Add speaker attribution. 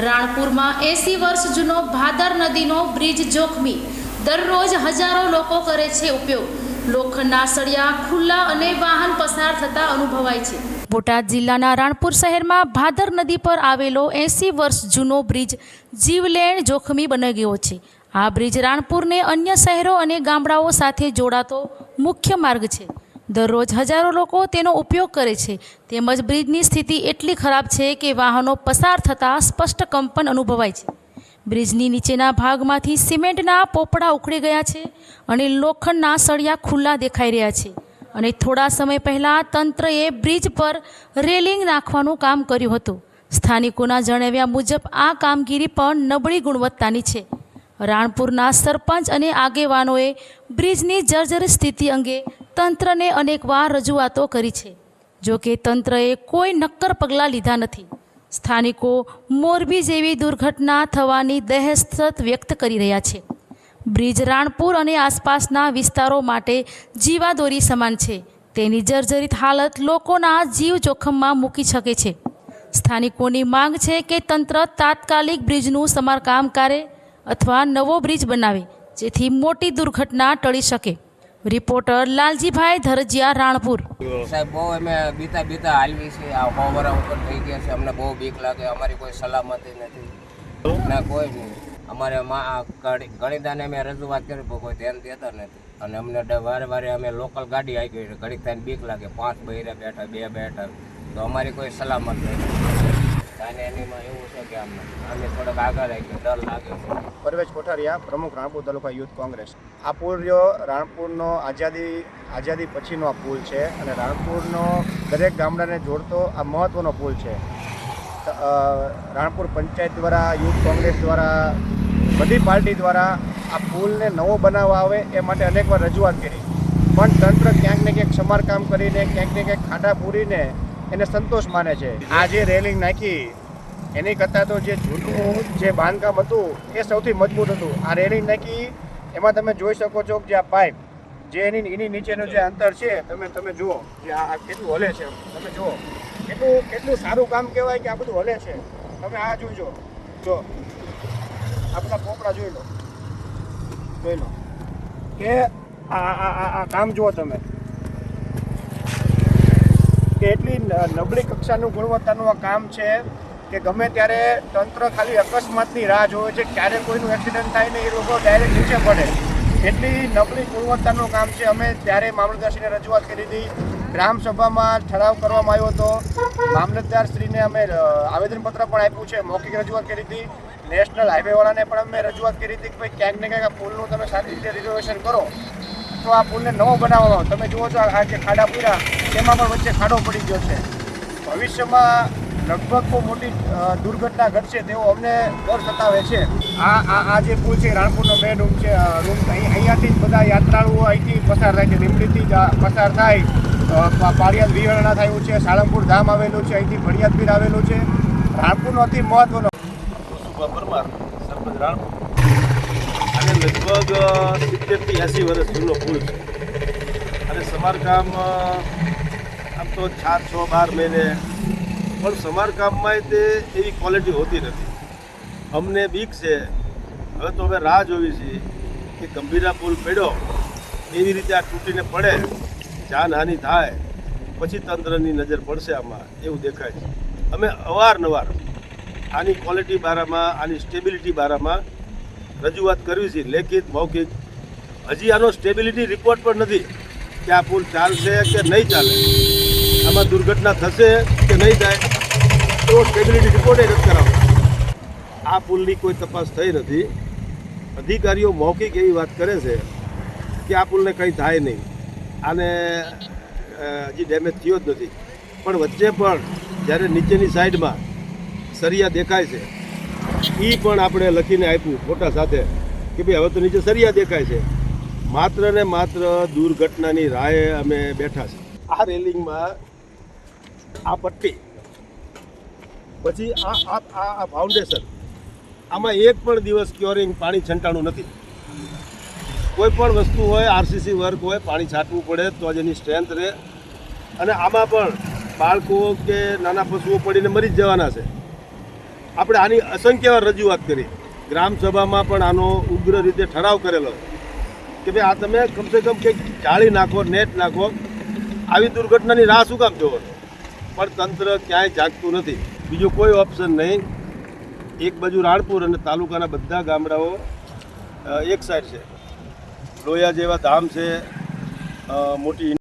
Speaker 1: રાણપુરમાં એસી વર્ષ જૂનો ભાદર નદીનો બ્રિજ જોખમી. દરરોજ હજારો લોકો કરે છે ઉપયોગ. લોખંડના સળિયા ખુલ્લા અને વાહન પસાર થતા અનુભવાય છે. બોટાદ જિલ્લાના રાણપુર શહેરમાં ભાદર નદી પર આવેલો એસી વર્ષ જૂનો બ્રિજ જીવલેણ જોખમી બની ગયો છે. આ બ્રિજ રાણપુરને અન્ય શહેરો અને ગામડાઓ સાથે જોડાતો મુખ્ય માર્ગ છે. દરરોજ હજારો લોકો તેનો ઉપયોગ કરે છે. તેમજ બ્રિજની સ્થિતિ એટલી ખરાબ છે કે વાહનો પસાર થતાં સ્પષ્ટ કંપન અનુભવાય છે. બ્રિજની નીચેના ભાગમાંથી સિમેન્ટના પોપડા ઉખડી ગયા છે અને લોખંડના સળિયા ખુલ્લા દેખાઈ રહ્યા છે. અને થોડા સમય પહેલાં તંત્રએ બ્રિજ પર રેલિંગ નાખવાનું કામ કર્યું હતું. સ્થાનિકોના જણાવ્યા મુજબ આ કામગીરી પણ નબળી ગુણવત્તાની છે. રાણપુરના સરપંચ અને આગેવાનોએ બ્રિજની જર્જર સ્થિતિ અંગે તંત્રને અનેકવાર રજૂઆતો કરી છે. જો કે તંત્રએ કોઈ નક્કર પગલાં લીધા નથી. સ્થાનિકો મોરબી જેવી દુર્ઘટના થવાની દહેશત વ્યક્ત કરી રહ્યા છે. બ્રિજ રાણપુર અને આસપાસના વિસ્તારો માટે જીવાદોરી સમાન છે. તેની જર્જરિત હાલત લોકોના જીવ જોખમમાં મૂકી શકે છે. સ્થાનિકોની માંગ છે કે તંત્ર તાત્કાલિક બ્રિજનું સમારકામ કરે અથવા નવો બ્રિજ બનાવે, જેથી મોટી દુર્ઘટના ટળી શકે. રિપોર્ટર લાલજીભાઈ ધરજીયા રાણપુર.
Speaker 2: સાહેબ, બહુ અમે બીતા બીતા હાલવી છે આ ફોવરા ઉપર થઈ ગયા છે. અમને બહુ બીક લાગે. અમારી કોઈ સલામતી નથી. ના, કોઈ નહીં. અમારે ગણિતાને અમે રજૂઆત કરી કોઈ ધ્યાન દેતા નથી. અને અમને વારે વારે અમે લોકલ ગાડી આવી ગઈ ગણિતાને બીક લાગે. પાંચ બહેરા બેઠા, બે બેઠા. તો અમારી કોઈ સલામત નથી. એવું કે
Speaker 3: પરવેશ કોઠારિયા, પ્રમુખ રાણપુર તાલુકા યુથ કોંગ્રેસ. આ પુલ રહ્યો રાણપુરનો આઝાદી આઝાદી પછીનો આ પુલ છે અને રાણપુરનો દરેક ગામડાને જોડતો આ મહત્ત્વનો પુલ છે. રાણપુર પંચાયત દ્વારા, યુથ કોંગ્રેસ દ્વારા, બધી પાર્ટી દ્વારા આ પુલને નવો બનાવવા આવે એ માટે અનેકવાર રજૂઆત કરી. પણ તંત્ર ક્યાંક ને ક્યાંક સમારકામ કરીને, ક્યાંક ને ક્યાંક ખાડા પૂરીને એને સંતોષ માને છે. આ જે રેલિંગ નાખી, એની કરતાં તો જે જૂનું જે બાંધકામ હતું, એ સૌથી મજબૂત હતું. આ રેલિંગ નાખી, એમાં તમે જોઈ શકો છો કે આ પાઇપ, જે એની એની નીચેનું જે અંતર છે, તમે તમે જુઓ, જે આ કેટલું હલે છે. તમે જુઓ, કેટલું કેટલું સારું કામ કહેવાય કે આ બધું હલે છે. તમે આ જોઈજો જો આ બધા પોપડા જોઈ લો. જોઈ લો. કે આ આ આ કામ જુઓ તમે. કે એટલી નબળી કક્ષાનું ગુણવત્તાનું આ કામ છે કે ગમે ત્યારે તંત્ર ખાલી અકસ્માતની રાહ જોવે છે, ક્યારે કોઈનું એક્સિડન્ટ થાય ને એ લોકો ડાયરેક્ટ નીચે પડે. એટલી નબળી ગુણવત્તાનું કામ છે. અમે ત્યારે મામલતદારશ્રીને રજૂઆત કરી હતી. ગ્રામસભામાં ઠરાવ કરવામાં આવ્યો હતો. મામલતદારશ્રીને અમે આવેદનપત્ર પણ આપ્યું છે. મૌખિક રજૂઆત કરી હતી. નેશનલ હાઈવેવાળાને પણ અમે રજૂઆત કરી હતી કે ભાઈ ક્યાંક ને ક્યાંક પુલનું તમે સારી રીતે રિઝર્વેશન કરો. તો આ પુલને નવો બનાવવાનો તમે જુઓ છો આ જે ખાડા પૂર્યા તેમાં પણ વચ્ચે ખાડો પડી ગયો છે. ભવિષ્યમાં લગભગ બહુ મોટી દુર્ઘટના ઘટશે તેવો અમને ડર સતાવે છે. આ આ આ જે પુલ છે, રાણપુરનો મેન રૂમ છે રૂમ અહીં, અહીંયાથી જ બધા યાત્રાળુઓ અહીંથી પસાર થાય છે. લીમડીથી જ પસાર થાય. પાળિયાદ વિહરણા થયું છે, સાળંગપુર ધામ આવેલું છે, અહીંથી ભડિયાદપીર આવેલું છે. રાણપુરનો અતિ મહત્વનો
Speaker 4: પરમાર સરપંચ રાણપુર લગભગ સિત્તેરથી એંસી વર્ષ જૂનો પુલ છે અને સમારકામ આમ તો ચાર, છ, બાર મહિને. પણ સમારકામમાં તે એવી ક્વોલિટી હોતી નથી. અમને બીક છે. હવે તો હવે રાહ જોવી છીએ કે ગંભીરા પુલ પડ્યો એવી રીતે આ તૂટીને પડે જાનહાનિ થાય, પછી તંત્રની નજર પડશે આમાં, એવું દેખાય છે. અમે અવારનવાર આની ક્વોલિટી બારામાં, આની સ્ટેબિલિટી બારામાં રજૂઆત કરવી છે. લેખિત મૌખિક. હજી આનો સ્ટેબિલિટી રિપોર્ટ પણ નથી કે આ પુલ ચાલશે કે નહીં ચાલે. આમાં દુર્ઘટના થશે કે નહીં થાય તો સ્ટેબિલિટી રિપોર્ટ નથી કરાવતો આ પુલની કોઈ તપાસ થઈ નથી. અધિકારીઓ મૌખિક એવી વાત કરે છે કે આ પુલને કંઈ થાય નહીં. આને હજી ડેમેજ થયો જ નથી. પણ વચ્ચે પણ જ્યારે નીચેની સાઈડમાં સરિયા દેખાય છે એ પણ આપણે લખીને આપ્યું ફોટા સાથે કે ભાઈ હવે તો નીચે સરિયા દેખાય છે. માત્ર ને માત્ર દુર્ઘટનાની રાહે અમે બેઠા છે. આ રેલિંગમાં આ પટ્ટી, પછી આ આ આ ફાઉન્ડેશન આમાં એક પણ દિવસ ક્યોરિંગ પાણી છંટાણું નથી. કોઈ પણ વસ્તુ હોય આરસીસી વર્ક હોય, પાણી છાંટવું પડે તો જ એની સ્ટ્રેન્થ રહે. અને આમાં પણ બાળકો કે નાના પશુઓ પડીને મરી જ જવાના છે. આપણે આની અસંખ્ય રજૂઆત કરી. ગ્રામસભામાં પણ આનો ઉગ્ર રીતે ઠરાવ કરેલો. કે ભાઈ આ તમે કમસે કમ કંઈક જાળી નાખો, નેટ નાખો, આવી દુર્ઘટનાની રાહ શું કામ જોવો? પણ તંત્ર ક્યાંય જાગતું નથી. બીજું કોઈ ઓપ્શન નહીં. એક બાજુ રાણપુર અને તાલુકાના બધા ગામડાઓ એક સાઈડ છે. લોયા જેવા ધામ છે મોટી